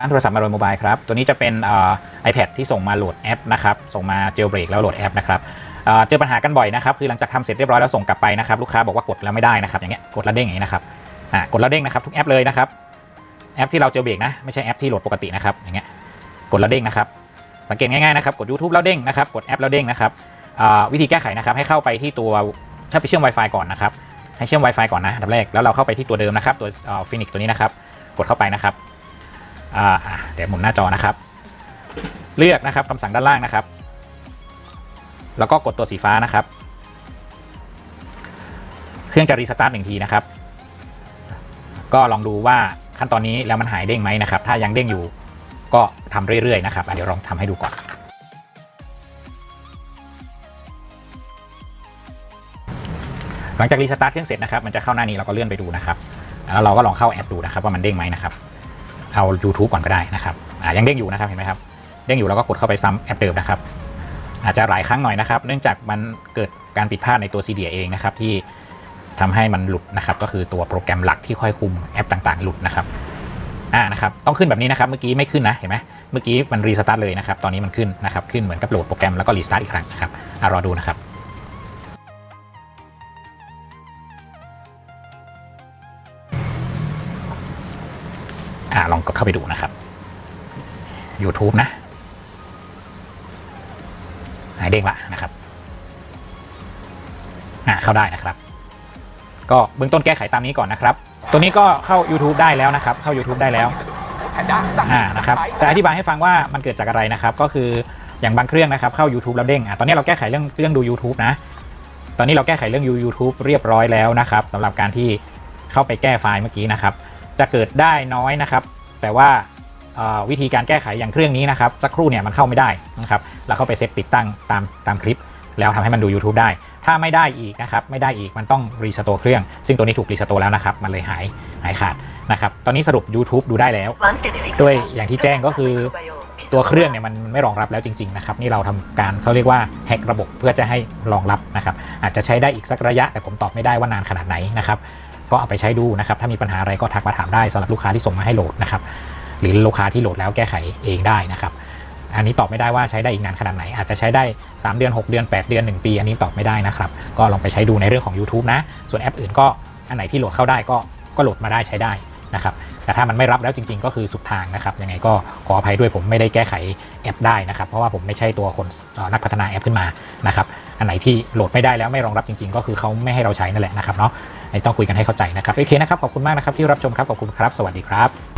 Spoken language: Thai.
ร้านโทรศัพท์มารวยโมบายครับ ตัวนี้จะเป็นเอ่อ iPad ที่ส่งมาโหลดแอปนะครับ ส่งมาเจลเบรกแล้วโหลดแอปนะครับเเจอปัญหากันบ่อยนะครับ คือหลังจากทำเสร็จเรียบร้อยแล้วส่งกลับไปนะครับ ลูกค้าบอกว่ากดแล้วไม่ได้นะครับ อย่างเงี้ย กดแล้วเด้งอย่างนี้นะครับอ่ากดแล้วเด้งนะครับทุกแอปเลยนะครับ แอปที่เราเจลเบรกนะ ไม่ใช่แอปที่โหลดปกตินะครับ อย่างเงี้ย กดแล้วเด้งนะครับ สังเกตง่ายๆนะครับ กด YouTube แล้วเด้งนะครับ กดแอปแล้วเด้งนะครับวิธีแก้ไขนะครับ ให้เข้าไปที่ตัว ถ้าไปเชื่อม Wi-Fi ก่อนนะครับ ให้เชื่อม Wi-Fi ก่อนนะอันดับแรก แล้วเราเข้าไปที่ตัวเดิมนะครับ ตัวฟินิกตัวนี้นะครับ กดเข้าไปนะครับอ่าอ่า เดี๋ยวหมุนหน้าจอนะครับ เลือกนะครับคำสั่งด้านล่างนะครับ แล้วก็กดตัวสีฟ้านะครับ เครื่องจะรีสตาร์ทหนึ่งทีนะครับ ก็ลองดูว่าขั้นตอนนี้แล้วมันหายเด้งไหมนะครับ ถ้ายังเด้งอยู่ ก็ทำเรื่อยๆนะครับเดี๋ยวลองทำให้ดูก่อนหลังจากรีสตาร์ทเครื่องเสร็จนะครับ มันจะเข้าหน้านี้เราก็เลื่อนไปดูนะครับ แล้วเราก็ลองเข้าแอปดูนะครับว่ามันเด้งไหมนะครับ เอา YouTube ก่อนก็ได้นะครับอ่ายังเด้งอยู่นะครับเห็นไหมครับเด้งอยู่แล้วก็กดเข้าไปซ้ำแอปเดิมนะครับอาจจะหลายครั้งหน่อยนะครับ เนื่องจากมันเกิดการผิดพลาดในตัว CDA เองนะครับที่ทำให้มันหลุดนะครับก็คือตัวโปรแกรมหลักที่ค่อยคุมแอปต่างๆ หลุดนะครับอ่านะครับต้องขึ้นแบบนี้นะครับเมื่อกี้ไม่ขึ้นนะเห็นไหมเมื่อกี้มันรีสตาร์ทเลยนะครับตอนนี้มันขึ้นนะครับขึ้นเหมือนกับโหลดโปรแกรมแล้วก็รีสตาร์ทอีกครั้งนะครับอ่ารอดูนะครับ อ่าลองกดเข้าไปดูนะครับ YouTube นะหายเด้งละนะครับอ่าเข้าได้นะครับ ก็เบื้องต้นแก้ไขตามนี้ก่อนนะครับ ตัวนี้ก็เข้า YouTube ได้แล้วนะครับ เข้า YouTube ได้แล้วอ่านะครับจะอธิบายให้ฟังว่ามันเกิดจากอะไรนะครับ ก็คืออย่างบางเครื่องนะครับเข้า YouTube แล้วเด้งอ่าตอนนี้เราแก้ไขเรื่องเรื่องดู YouTube นะ ตอนนี้เราแก้ไขเรื่อง YouTube เรียบร้อยแล้วนะครับสำหรับการที่เข้าไปแก้ไฟล์เมื่อกี้นะครับ จะเกิดได้น้อยนะครับ แต่ว่าวิธีการแก้ไขอย่างเครื่องนี้นะครับสักครู่เนี่ยมันเข้าไม่ได้นะครับเราเข้าไปเซตติดตั้งตามตามคลิป แล้วทำให้มันดู YouTube ได้ ถ้าไม่ได้อีกนะครับไม่ได้อีกมันต้องรีสโตร์เครื่อง ซึ่งตัวนี้ถูกรีสโตร์แล้วนะครับมันเลยหายหายขาดนะครับตอนนี้สรุป YouTube ดูได้แล้ว ด้วยอย่างที่แจ้งก็คือตัวเครื่องเนี่ยมันไม่รองรับแล้วจริงๆนะครับนี่เราทำการเขาเรียกว่าแฮกระบบเพื่อจะให้รองรับนะครับอาจจะใช้ได้อีกสักระยะแต่ผมตอบไม่ได้ว่านานขนาดไหนนะครับ ก็เอาไปใช้ดูนะครับ ถ้ามีปัญหาอะไรก็ทักมาถามได้สำหรับลูกค้าที่ส่งมาให้โหลดนะครับ หรือลูกค้าที่โหลดแล้วแก้ไขเองได้นะครับ อันนี้ตอบไม่ได้ว่าใช้ได้อีกนานขนาดไหน อาจจะใช้ได้ 3 เดือน 6 เดือน 8 เดือน 1 ปี อันนี้ตอบไม่ได้นะครับ ก็ลองไปใช้ดูในเรื่องของ YouTube นะ ส่วนแอปอื่นก็อันไหนที่โหลดเข้าได้ก็ก็โหลดมาได้ใช้ได้นะครับ แต่ถ้ามันไม่รับแล้วจริง ๆ ก็คือสุดทางนะครับ ยังไงก็ขออภัยด้วยผมไม่ได้แก้ไขแอปได้นะครับ เพราะว่าผมไม่ใช่ตัวคนนักพัฒนาแอปขึ้นมานะครับ อันไหนที่โหลดไม่ได้แล้วไม่รองรับจริง ๆ ก็คือเขาไม่ให้เราใช้นั่นแหละนะครับเนาะ ต้องคุยกันให้เข้าใจนะครับโอเคนะครับขอบคุณมากนะครับที่รับชมครับขอบคุณครับ สวัสดีครับ